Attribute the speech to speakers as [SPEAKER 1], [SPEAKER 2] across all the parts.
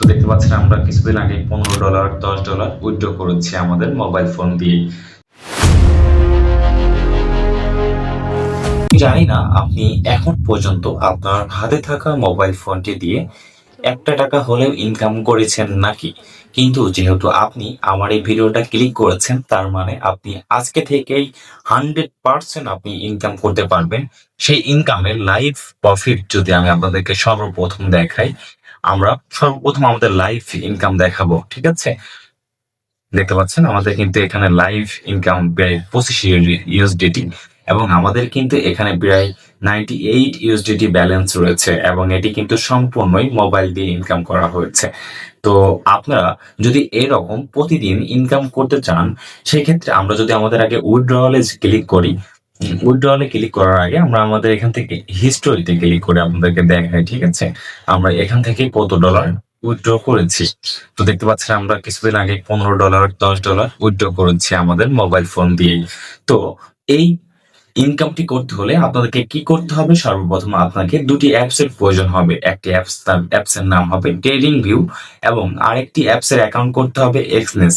[SPEAKER 1] তো দেখতে পাচ্ছেন আমরা কিছুদিন আগে পনেরো ডলার, দশ ডলার উইথড্র করেছি আমাদের মোবাইল ফোন দিয়ে। জানি না আপনি এখন পর্যন্ত আপনার হাতে থাকা মোবাইল ফোনটি দিয়ে একটা টাকা হলেও ইনকাম করেছেন নাকি? কিন্তু যেহেতু আপনি আমার এই ভিডিওটা ক্লিক করেছেন, তার মানে আপনি আজকে থেকেই হান্ড্রেড পার্সেন্ট আপনি ইনকাম করতে পারবেন। সেই ইনকামের লাইভ প্রফিট যদি আমি আপনাদেরকে সর্বপ্রথম দেখাই আমরা সর্বপ্রথম আমাদের লাইভ ইনকাম দেখাবো, ঠিক আছে? দেখতে পাচ্ছেন, আমাদের কিন্তু এখানে লাইভ ইনকাম প্রায় পঁচিশ ইউএসডিটি এবং আমাদের কিন্তু এখানে প্রায় নাইনটি এইট ইউএসডিটি ব্যালেন্স রয়েছে এবং এটি কিন্তু সম্পূর্ণই মোবাইল দিয়ে ইনকাম করা হয়েছে। তো আপনারা যদি এরকম প্রতিদিন ইনকাম করতে চান, সেক্ষেত্রে আমরা যদি আমাদের আগে উইথড্রলে ক্লিক করি উইথড্রলে ক্লিক করার আগে আমরা আমাদের এখান থেকে হিস্টোরিতে ক্লিক করে আপনাদেরকে দেখাই, ঠিক আছে? আমরা এখান থেকে কত ডলার উইথড্র করেছি? তো দেখতে পাচ্ছেন আমরা কিছুদিন আগে পনেরো ডলার দশ ডলার উইথড্র করেছি আমাদের মোবাইল ফোন দিয়ে তো এই ইনকামটি করতে হলে আপনাদেরকে কি করতে হবে? সর্বপ্রথম আপনাকে দুটি অ্যাপস এর প্রয়োজন হবে। একটি অ্যাপস তার অ্যাপস এর নাম হবে ট্রেডিং ভিউ এবং আরেকটি অ্যাপস এর অ্যাকাউন্ট করতে হবে এক্সনেস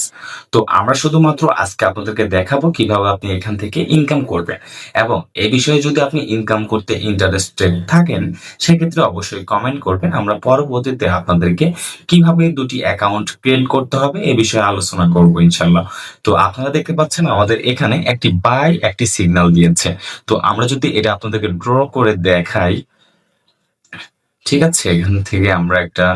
[SPEAKER 1] তো আমরা শুধুমাত্র আজকে আপনাদেরকে দেখাবো কীভাবে আপনি এখান থেকে ইনকাম করবেন এবং এই বিষয়ে যদি আপনি ইনকাম করতে ইন্টারেস্টেড থাকেন, সেক্ষেত্রে অবশ্যই কমেন্ট করবেন। আমরা পরবর্তীতে আপনাদেরকে কীভাবে দুটি অ্যাকাউন্ট ক্রিয়েট করতে হবে এ বিষয়ে আলোচনা করব ইনশাল্লাহ তো আপনারা দেখতে পাচ্ছেন আমাদের এখানে একটি বাই একটি সিগন্যাল দিয়েছে। তো আমরা যদি এটা আপনাদেরকে ড্র করে দেখাই, ঠিক আছে? এখান থেকে আমরা একটা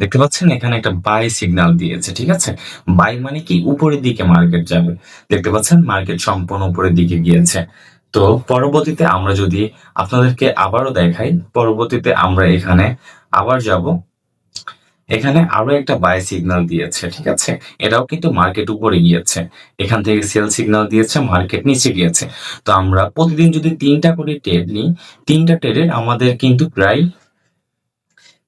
[SPEAKER 1] দেখতে পাচ্ছেন? এখানে একটা বাই সিগন্যাল দিয়েছে, ঠিক আছে? বাই মানে কি? উপরের দিকে মার্কেট যাবে। দেখতে পাচ্ছেন? মার্কেট সম্পূর্ণ উপরের দিকে গিয়েছে। তো পরবর্তীতে আমরা যদি আপনাদেরকে আবারও দেখাই, পরবর্তীতে আমরা এখানে আবার যাব এখানে আরও একটা বাই সিগনাল দিয়েছে, ঠিক আছে? এটাও কিন্তু মার্কেট উপরে গিয়েছে। এখান থেকে সেল সিগনাল দিয়েছে মার্কেট নিচে গিয়েছে। তো আমরা প্রতিদিন যদি তিনটা করে ট্রেড নিই, তিনটা ট্রেডের আমাদের কিন্তু প্রায়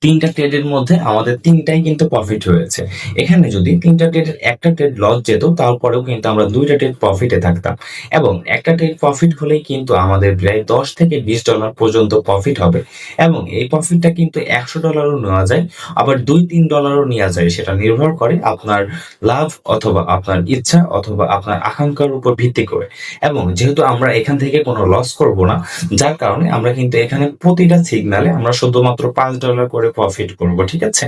[SPEAKER 1] তিনটা ট্রেডের মধ্যে আমাদের তিনটাই কিন্তু প্রফিট হয়েছে। এখানে যদি তিনটা ট্রেডের একটা ট্রেড লস যেত, তারপরেও কিন্তু আমরা দুইটা ট্রেড প্রফিটে থাকতাম। এবং একটা ট্রেড প্রফিট হলেই কিন্তু আমাদের প্রায় দশ থেকে বিশ ডলার পর্যন্ত প্রফিট হবে। এবং এই প্রফিটটা কিন্তু একশো ডলারও নেওয়া যায়, আবার দুই, তিন ডলারও নেওয়া যায়, সেটা নির্ভর করে আপনার লাভ অথবা আপনার ইচ্ছা অথবা আপনার আকাঙ্ক্ষার উপর ভিত্তি করে। এবং যেহেতু আমরা এখান থেকে কোনো লস করব না, যার কারণে আমরা কিন্তু এখানে প্রতিটা সিগনালে আমরা শুধুমাত্র পাঁচ ডলার করে প্রফিট করব, ঠিক আছে?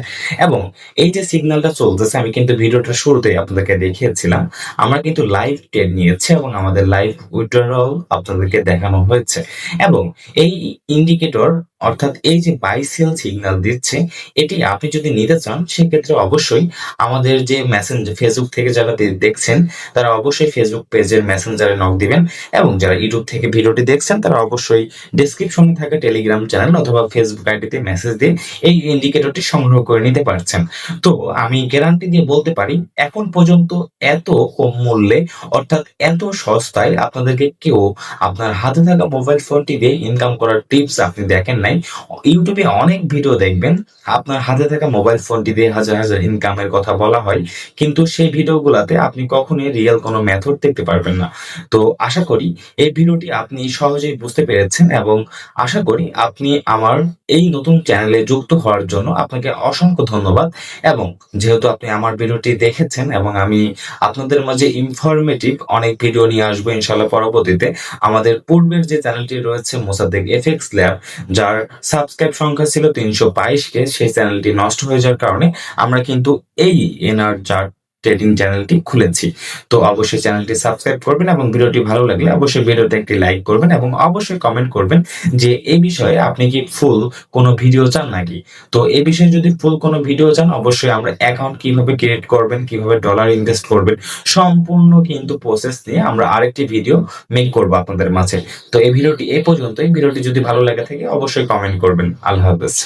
[SPEAKER 1] এবং এই যে সিগন্যালটা চলতেছে, আমি কিন্তু ভিডিওটা শুরুতেই আপনাদেরকে দেখিয়েছিলাম। আমরা কিন্তু লাইভ ট্রেড নিয়েছি এবং আমাদের লাইভ উইথড্রল আপনাদেরকে দেখানো হয়েছে। এবং এই ইন্ডিকেটর অর্থাৎ এই যে বাই সেল সিগন্যাল দিচ্ছে, এটি আপনি যদি নিতে চান, সেক্ষেত্রে অবশ্যই আমাদের যে মেসেঞ্জার ফেসবুক থেকে যারা দেখছেন, তারা অবশ্যই ফেসবুক পেজের মেসেঞ্জারে নক দিবেন এবং যারা ইউটিউব থেকে ভিডিওটি দেখছেন, তারা অবশ্যই ডেসক্রিপশনে থাকা টেলিগ্রাম চ্যানেল অথবা ফেসবুক আইডিতে মেসেজ দিয়ে এই ইন্ডিকেটরটি সংগ্রহ করে নিতে পারছেন। তো আমি গ্যারান্টি দিয়ে বলতে পারি, এখন পর্যন্ত এত কম মূল্যে, অর্থাৎ এত সস্তায় আপনাদেরকে কেউ আপনার হাতে থাকা মোবাইল ফোনটি দিয়ে ইনকাম করার টিপস আপনি দেখেন নাই। ইউটিউবে অনেক ভিডিও দেখবেন। আপনার হাতে থাকা মোবাইল ফোনটি দিয়ে হাজার হাজার ইনকামের কথা বলা হয়, কিন্তু সেই ভিডিওগুলোতে আপনি কখনোই রিয়েল কোনো মেথড দেখতে পারবেন না। তো আশা করি এই ভিডিওটি আপনি সহজেই বুঝতে পেরেছেন এবং আশা করি আপনি আমার এই নতুন চ্যানেলে যুক্ত হওয়ার জন্য আপনাকে অসংখ্য ধন্যবাদ এবং যেহেতু আপনি আমার ভিডিওটি দেখেছেন এবং আমি আপনাদের মাঝে ইনফরমেটিভ অনেক ভিডিও নিয়ে আসব ইনশাল্লাহ পরবর্তীতে, আমাদের পূর্বের যে চ্যানেলটি রয়েছে মোসাদ্দেক এফএক্স ল্যাব, যার সাবস্ক্রাইব সংখ্যা ছিল তিনশো বাইশ কে সেই চ্যানেলটি নষ্ট হয়ে যাওয়ার কারণে আমরা কিন্তু এই এনআর যার ট্রেডিং চ্যানেলটি খুলেছি। তো অবশ্যই চ্যানেলটি সাবস্ক্রাইব করবেন এবং ভিডিওটি ভালো লাগলে অবশ্যই ভিডিওতে একটি লাইক করবেন এবং অবশ্যই কমেন্ট করবেন যে এই বিষয়ে আপনি কি ফুল কোনো ভিডিও চান নাকি? তো এই বিষয়ে যদি ফুল কোনো ভিডিও চান, অবশ্যই আমরা অ্যাকাউন্ট কীভাবে ক্রিয়েট করবেন, কীভাবে ডলার ইনভেস্ট করবেন, সম্পূর্ণ কিন্তু প্রসেস নিয়ে আমরা আরেকটি ভিডিও মেক করব আপনাদের মাঝে। তো এই ভিডিওটি এ পর্যন্তই। ভিডিওটি যদি ভালো লাগে থাকে, অবশ্যই কমেন্ট করবেন। আল্লাহ হাফেজ।